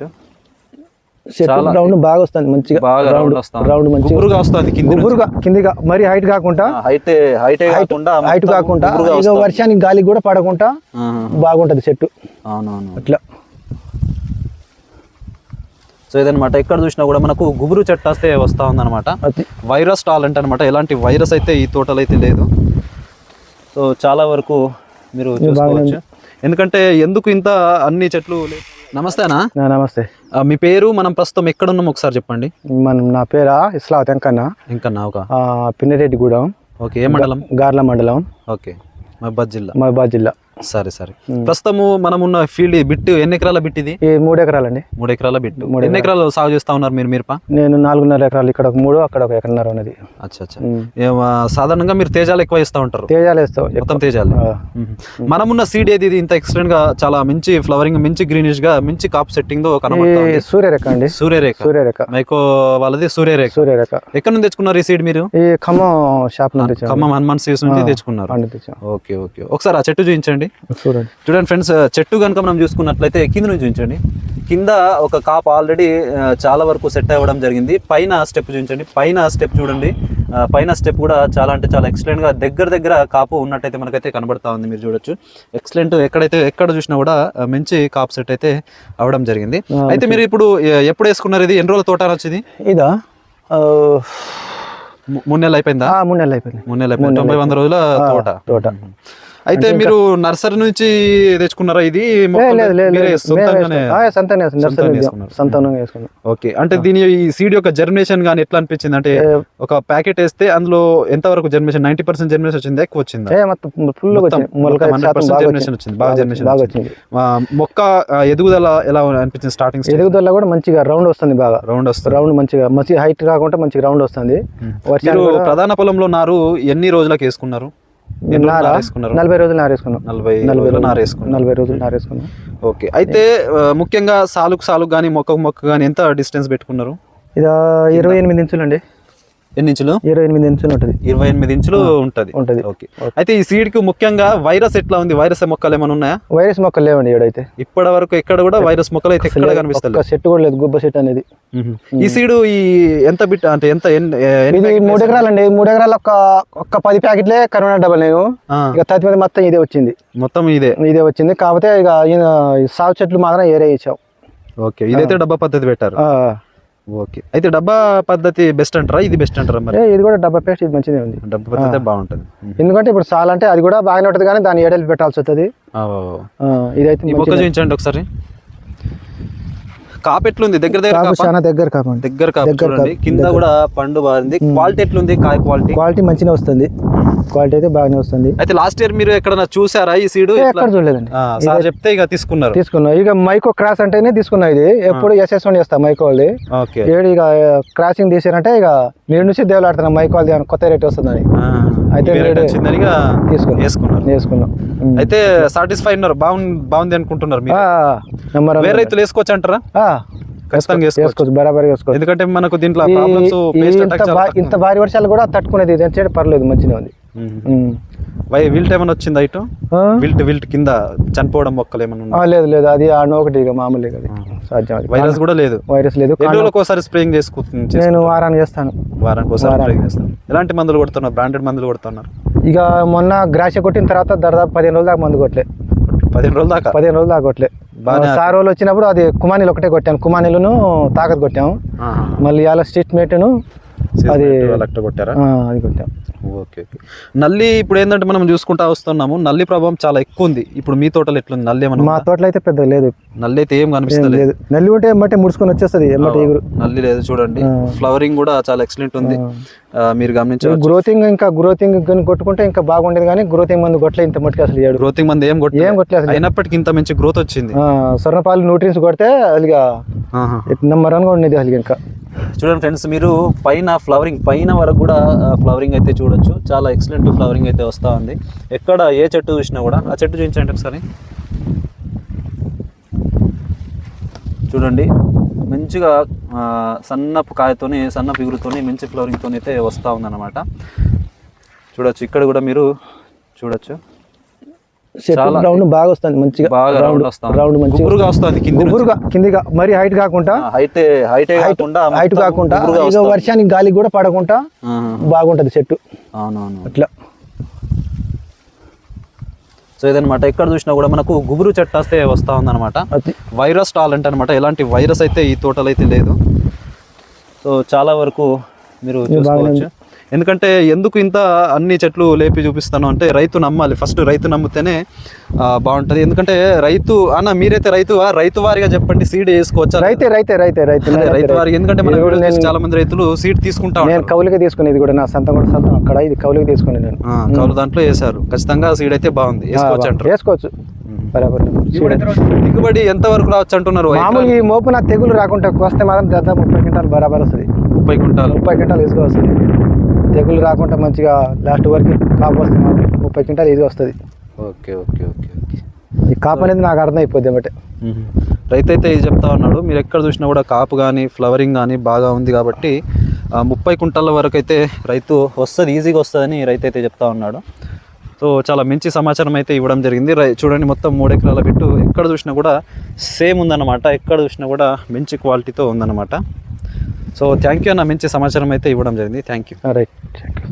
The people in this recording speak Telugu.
చాలా- రౌండ్ బాగా వస్తుంది మంచిగా బాగా రౌండ్ రౌండ్ మంచిగా గుబురుగా వస్తుంది. కింద గుబురుగా కిందిగా మరి హైట్ కాకుండా హైట్ హైట్ కాకుండా హైట్ కాకుండా. వర్షానికి గాలికి కూడా పడకుండా. బాగుంటది చెట్టు. అవునవును. అట్లా. సో ఇదనమాట ఎక్కడ చూసినా కూడా మనకు గుబురు చెట్టు వస్తే వస్తూ ఉందన్నమాట. వైరస్ టాలెంట్ అనమాట ఎలాంటి వైరస్ అయితే ఈ తోటలో అయితే లేదు. సో చాలా వరకు మీరు చూసుకోవచ్చు. ఎందుకంటే ఎందుకు ఇంత అన్ని చెట్లు నమస్తేనా నమస్తే మీ పేరు మనం ప్రస్తుతం ఎక్కడ ఉన్నాం ఒకసారి చెప్పండి. మనం నా పేరా ఇస్లావత్ వెంకన్న ఇంకా నా ఒక పిన్నిరెడ్డిగూడెం. ఓకే ఏ మండలం? గార్ల మండలం. ఓకే మహబాద్ జిల్లా. మహబాద్ జిల్లా. సరే సరే. ప్రస్తుతము మనం ఉన్న ఫీల్డ్ బిట్ ఎన్ని ఎకరాల బిట్ ఇది? మూడు ఎకరాలండి. మూడు ఎకరాల బిట్. ఎన్ని ఎకరాలు. సాగు చేస్తా ఉన్నారు మీరు మిరప? నేను నాలుగున్నర ఎకరాలు ఇక్కడ ఒక మూడు అక్కడ ఒక ఎకరన్నర ఉన్నది. అచ్చా అచ్చా. సాధారణంగా మీరు తేజాలు ఎక్కువ ఇస్తూ ఉంటారు. తేజాలు వేస్తావు మొత్తం తేజాలు. ఆ. మనమున్న సీడ్ ఏది? ఇది ఇంత ఎక్సలెంట్గా చాలా మంచి ఫ్లవరింగ్ మంచి గ్రీనిష్గా మంచి కాప్ సెట్టింగ్తో కనబడుతుంది సూర్యరేఖ అండి. సూర్యరేఖ. సూర్యరేఖ. మైకో వాళ్ళది సూర్యరేఖ. సూర్యరేఖ. ఎక్కడ నుంచి తెచ్చుకున్నారు ఈ సీడ్ మీరు? ఈ ఖమ్మం షాప్ తెచ్చాం ఖమ్మం హనుమాన్ సీడ్స్ నుంచి తెచ్చుకున్నారు. Okay okay. ఒకసారి ఆ చెట్టు చూపించండి. చూడండి. చూడండి. ఫ్రెండ్స్ చెట్టు కనుక మనం చూసుకున్నట్లయితే కింద నుంచి చూపించండి. కింద ఒక కాప్ ఆల్రెడీ చాలా వరకు సెట్ అవ్వడం జరిగింది. పైన స్టెప్ చూపించండి. పైన స్టెప్ చూడండి. పైన స్టెప్ కూడా చాలా అంటే చాలా ఎక్సలెంట్గా దగ్గర దగ్గర కాపు ఉన్నట్టయితే మనకైతే కనబడతా ఉంది మీరు చూడొచ్చు. ఎక్సలెంట్ ఎక్కడైతే ఎక్కడ చూసినా కూడా మంచి కాప్ సెట్ అయితే అవ్వడం జరిగింది. అయితే మీరు ఇప్పుడు ఎప్పుడు వేసుకున్నారు ఇది? ఎన్ని రోజుల తోట వచ్చింది ఇదా? మూడు నెలలు అయిపోయిందా? మూడు నెలలు అయిపోయింది. మూడు నెలలు అయిపోయింది. తొంభై వంద రోజుల తోట. తోట. అయితే మీరు నర్సరీ నుంచి తెచ్చుకున్నారా? ఇది ఓకే. అంటే దీని ఈ సీడ్ యొక్క జర్మినేషన్ గానీ ఎట్లా అనిపించింది? అంటే ఒక ప్యాకెట్ వేస్తే అందులో ఎంత వరకు జర్మినేషన్ నైన్టీ పర్సెంట్ జర్మినేషన్ వచ్చింది? ఎక్కువ వచ్చిందా? జర్మినేషన్ వచ్చింది. బాగా జర్మినేషన్ బాగా వచ్చింది. మొక్క ఎదుగుదల ఎలా అనిపించింది స్టార్టింగ్ ఎదుగుదల కూడా మంచిగా రౌండ్ వస్తుంది బాగా. రౌండ్ వస్తుంది. రౌండ్ మంచిగా. మంచి హైట్ కాకుండా మంచిగా రౌండ్ వస్తుంది. ప్రధాన పొలంలో నారు ఎన్ని రోజులకు వేసుకున్నారు? నలభై రోజులు నారేసుకున్నాం. నలభై నలభై నలభై రోజులు నారేసుకున్నాం. ఓకే. అయితే ముఖ్యంగా సాలుకు సాలుకు కానీ మొక్కకు మొక్క కానీ ఎంత డిస్టెన్స్ పెట్టుకున్నారు? ఇది ఇరవై ఎనిమిది ఇంచులు అండి. ఎన్ని ఇంచులు? ఇరవై ఎనిమిది ఇంచులు ఉంటుంది. ఇరవై ఎనిమిది ఇంచులు ఉంటది. ఉంటది. ఓకే. అయితే ఈ సీడ్కి ముఖ్యంగా వైరస్ ఎట్లా ఉంది? వైరస్ మొక్కలు ఏమైనా ఉన్నాయా? వైరస్ మొక్కలు లేవండి ఏడైతే ఇప్పటి వరకు ఎక్కడ కూడా వైరస్ మొక్కలు అయితే ఎక్కడ ఒక్క చెట్టు కూడా లేదు గుబ్బ చెట్టు అనేది. ఈ సీడ్ ఈ ఎంత బిట్ అంటే ఎంత ఇది మూడు ఎకరాలు అండి మూడు ఎకరాలు ఒక్క ఒక్క పది ప్యాకెట్లే కరోనా డబ్బల్ నేను. ఇక తది మీద మొత్తం ఇదే వచ్చింది. మొత్తం ఇదే? ఇదే వచ్చింది. కాకపోతే ఇక సాగు చెట్లు మాత్రం ఏరే ఇచ్చాం ఓకే. ఇదైతే డబ్బా పద్ధతి పెట్టారు. ఓకే. అయితే డబ్బా పద్ధతి బెస్ట్ అంటారా? ఇది బెస్ట్ అంటారా మరి? ఇది కూడా డబ్బా పేస్ట్ ఇది మంచిదే ఉంది. డబ్బా పద్ధతి బాగుంటుంది. ఎందుకంటే ఇప్పుడు సాల్ అంటే అది కూడా బాగానే ఉంటుంది కానీ దాని ఏడలు పెట్టాల్సి వస్తుంది. ఆ, ఇదైతే చూపించండి ఒకసారి. కాపు ఎట్లుంది దగ్గర దగ్గర కాపు కాపా? చాలా దగ్గర కాపండి దగ్గర కాపు చూడండి. కింద కూడా పండు బాగుంది. క్వాలిటీ ఎట్లుంది? కాయ క్వాలిటీ క్వాలిటీ మంచిగా వస్తుంది. క్వాలిటీ అయితే బాగానే వస్తుంది. అయితే లాస్ట్ ఇయర్ మీరు ఎక్కడన్నా చూసారా ఈ సీడ్ ఎక్కడ చూడలేదండి. సార్ చెప్తే ఇక తీసుకున్నారు. తీసుకున్నా. ఇక మైకో క్రాస్ అంటేనే తీసుకున్నా ఇది. ఎప్పుడు ఎస్ఎస్ వన్ చేస్తా మైకో వాళ్ళది. ఓకే. ఏడు ఇక క్రాసింగ్ తీసారంటే ఇక నేను నుంచి దేవులాడుతున్నా మైకో వాళ్ళది కొత్త రేట్ వస్తుందని. అయితే వచ్చిందని వేసుకున్నారు. వేసుకున్నాం. అయితే సాటిస్ఫై ఉన్నారు. బాగుంది బాగుంది అనుకుంటున్నారు మీరు. వేరే రైతులు వేసుకోవచ్చు అంటారా? ఖచ్చితంగా వేసుకోవచ్చు బరాబర్ వేసుకోవచ్చు. ఎందుకంటే మనకు దీంట్లో ప్రాబ్లమ్స్ ఇంత భారీ వర్షాలు కూడా తట్టుకునేది ఇది అంటే పర్లేదు మంచిగా ఉంది. విల్ట్ ఏమైనా వచ్చిందా ఇటు? ఆ? విల్ట్ విల్ట్ కింద చనిపోవడం మొక్కలు ఏమైనా లేదు లేదు. అది ఒకటి ఇక మామూలు అది సాధ్యం వైరస్ కూడా లేదు? వైరస్ లేదు. ఒకసారి స్ప్రేయింగ్ చేసుకు నేను వారానికి చేస్తాను. వారానికి ఒకసారి స్ప్రేయింగ్ చేస్తాను. ఎలాంటి మందులు కొడుతున్నారు? బ్రాండెడ్ మందులు కొడుతున్నారు? ఇక మొన్న గ్రాష కొట్టిన తర్వాత దాదాపు పదిహేను రోజుల దాకా మందు కొట్టలే. పదిహేను రోజుల దాకా? పదిహేను రోజులు దాకా కొట్టలే. సార్ వాళ్ళు వచ్చినప్పుడు అది కుమానీలు ఒకటే కొట్టాను కుమానీలను తాకత్ కొట్టాము. మళ్ళీ ఇవాళ స్ట్రీట్ మేట్ను అది కొట్టారా? అది కొట్టాం. Okay okay. నల్లి ఇప్పుడు ఏంటంటే మనం చూసుకుంటా వస్తున్నాము. నల్లి ప్రభావం చాలా ఎక్కువ ఉంది. ఇప్పుడు మీ తోటలో ఎట్లుంది? నల్లి ఏమన్నా మా? తోటలో అయితే పెద్ద లేదు. నల్లి అయితే ఏం కనిపిస్తలేదు. లేదు. నల్లి ఉంటే ఎమ్మటే ముడుచుకొని వచ్చేస్తుంది ఎగురు. నల్లి లేదు చూడండి. ఫ్లవరింగ్ కూడా చాలా ఎక్సలెంట్ ఉంది. మీరు గమనించవచ్చు. గ్రోతింగ్ ఇంకా గ్రోతింగ్ కానీ కొట్టుకుంటే ఇంకా బాగుండేది కానీ గ్రోతింగ్ మందు కొట్టలే ఇంత మట్టుకు అసలు ఏడు గ్రోతింగ్ మంది ఏం కొట్టి ఏం కొట్టలేదు. అయినప్పటికీ ఇంత మంచి గ్రోత్ వచ్చింది. స్వర్ణపాలు న్యూట్రియన్స్ కొడితే ఆహా. నెంబర్ వన్గా ఉండేది అసలు ఇంకా. చూడండి ఫ్రెండ్స్ మీరు పైన ఫ్లవరింగ్ పైన వరకు కూడా ఫ్లవరింగ్ అయితే చూడొచ్చు. చాలా ఎక్సలెంట్ ఫ్లవరింగ్ అయితే వస్తూ ఉంది. ఎక్కడ ఏ చెట్టు చూసినా కూడా ఆ చెట్టు చూపించండి ఒకసారి. చూడండి మంచిగా సన్నపు కాయతోని సన్న పిగురుతోని మంచి ఫ్లవరింగ్తో అయితే వస్తూ ఉందన్నమాట. చూడొచ్చు ఇక్కడ కూడా మీరు చూడొచ్చు. రౌండ్ బాగా వస్తుంది మంచిగా. బాగా రౌండ్ రౌండ్ మంచిగా. వస్తుంది గుబురుగా కిందిగా మరి హైట్ కాకుండా హైట్ హైట్ కాకుండా హైట్ కాకుండా. వర్షానికి గాలికి కూడా పడకుండా. బాగుంటది చెట్టు. అవునవును. అట్లా. సో ఇదనమాట ఎక్కడ చూసినా కూడా మనకు గుబురు చెట్టు వస్తే వస్తూ ఉందన్నమాట. వైరస్ టాలెంట్ అనమాట ఎలాంటి వైరస్ అయితే ఈ తోటలో అయితే లేదు. సో చాలా వరకు మీరు చూసుకోవచ్చు. ఎందుకంటే ఎందుకు ఇంత అన్ని చెట్లు లేపి చూపిస్తాను అంటే రైతు నమ్మాలి. ఫస్ట్ రైతు నమ్మితేనే బాగుంటది. ఎందుకంటే రైతు అన్న మీరైతే రైతు రైతు వారిగా చెప్పండి సీడ్ వేసుకోవచ్చా? రైతే రైతే రైతే రైతే. రైతు. వారికి ఎందుకంటే మన చాలా మంది రైతులు సీడ్ తీసుకుంటా నేను కౌలుకి తీసుకునేది కూడా నా సొంతం కూడా సొంతం. అక్కడ ఇది కౌలుకి తీసుకునేది నేను. ఆ, కౌలు దాంట్లో వేశారు. ఖచ్చితంగా సీడ్ అయితే బాగుంది. వేసుకోవచ్చు అంటారు. వేసుకోవచ్చు. దిగుబడి ఎంత వరకు రావచ్చు అంటున్నారు మామూలు ఈ మోపున తెగులు రాకుండా వస్తే మాత్రం దాదాపు ముప్పై క్వింటాలు బరాబర్ వస్తుంది. ముప్పై కుంటాలు ముప్పై క్వింటాలు వస్తుంది. తెగులు రాకుండా మంచిగా లాస్ట్ వరకు కాపు వస్తుంది ముప్పై క్వింటాలు ఈజీగా వస్తుంది. Okay okay okay okay. ఈ కాపు అనేది నాకు అర్థం అయిపోద్ది ఏమంటే రైతు అయితే ఇది చెప్తా ఉన్నాడు మీరు ఎక్కడ చూసినా కూడా కాపు కానీ ఫ్లవరింగ్ కానీ బాగా ఉంది కాబట్టి ముప్పై కుంటాల వరకు అయితే రైతు వస్తుంది ఈజీగా వస్తుందని రైతు అయితే చెప్తా ఉన్నాడు. సో చాలా మంచి సమాచారం అయితే ఇవ్వడం జరిగింది. రై చూడండి మొత్తం మూడు ఎకరాల బిట్టు ఎక్కడ చూసినా కూడా సేమ్ ఉందన్నమాట ఎక్కడ చూసినా కూడా మంచి క్వాలిటీతో ఉందన్నమాట. సో థ్యాంక్ యూ అన్న మంచి సమాచారం అయితే ఇవ్వడం జరిగింది. Thank you right thank you